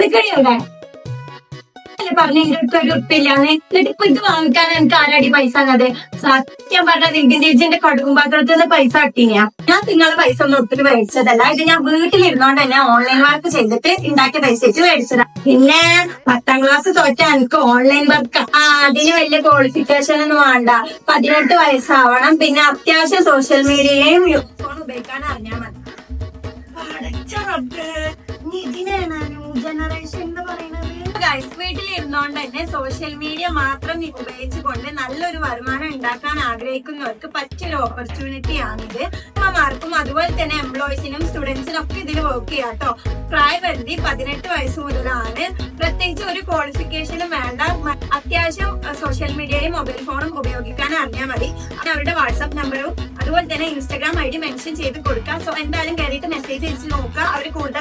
നിക്കടി അവിടെ പറഞ്ഞ എന്റെ ഒരു ഉറപ്പില്ലാന്ന് എന്നിട്ട് ഇപ്പൊ ഇത് വാങ്ങിക്കാൻ എനിക്ക് ആരാടി പൈസ തന്നത്? സത്യം പറഞ്ഞാൽ നിതിൻ ചേച്ചിന്റെ കടുകും പാത്രത്തിൽ നിന്ന് പൈസ കിട്ടീനാ. ഞാൻ നിങ്ങളെ പൈസ ഒന്നും ഒത്തിരി മേടിച്ചതല്ല. ഇത് ഞാൻ വീട്ടിലിരുന്നോണ്ട് തന്നെ ഓൺലൈൻ വർക്ക് ചെയ്തിട്ട് ഉണ്ടാക്കിയ പൈസ വെച്ച് മേടിച്ചതാ. പിന്നെ പത്താം ക്ലാസ് തോറ്റ എനിക്ക് ഓൺലൈൻ വർക്ക് അതിന് വലിയ ക്വാളിഫിക്കേഷൻ ഒന്നും വേണ്ട. പതിനെട്ട് വയസ്സാവണം. പിന്നെ അത്യാവശ്യം സോഷ്യൽ മീഡിയയും ഫോൺ ഉപയോഗിക്കാൻ അറിഞ്ഞാൽ മതി. പടച്ച റബ്ബേ, ജനറേഷൻ എന്ന് പറയുന്നത്. ഗൈസ് വീട്ടിലിരുന്നോണ്ട് തന്നെ സോഷ്യൽ മീഡിയ മാത്രം ഉപയോഗിച്ചുകൊണ്ട് നല്ലൊരു വരുമാനം ഉണ്ടാക്കാൻ ആഗ്രഹിക്കുന്നവർക്ക് പറ്റിയൊരു ഓപ്പർച്യൂണിറ്റി ആണിത്. അമ്മമാർക്കും അതുപോലെ തന്നെ എംപ്ലോയിസിനും സ്റ്റുഡൻസിനും ഒക്കെ ഇതിൽ വർക്ക് ചെയ്യാം കേട്ടോ പ്രായപരിധി പതിനെട്ട് വയസ്സ് മുതലാണ്. പ്രത്യേകിച്ച് ഒരു ക്വാളിഫിക്കേഷനും വേണ്ട. അത്യാവശ്യം സോഷ്യൽ മീഡിയയും മൊബൈൽ ഫോണും ഉപയോഗിക്കാൻ അറിഞ്ഞാൽ മതി. അവരുടെ വാട്സാപ്പ് നമ്പറും അതുപോലെ തന്നെ ഇൻസ്റ്റാഗ്രാം ഐ ഡി മെൻഷൻ ചെയ്ത് കൊടുക്കാം. സോ എന്തായാലും കയറിയിട്ട് മെസ്സേജ് അയച്ച് നോക്കുക. അവർ കൂടുതൽ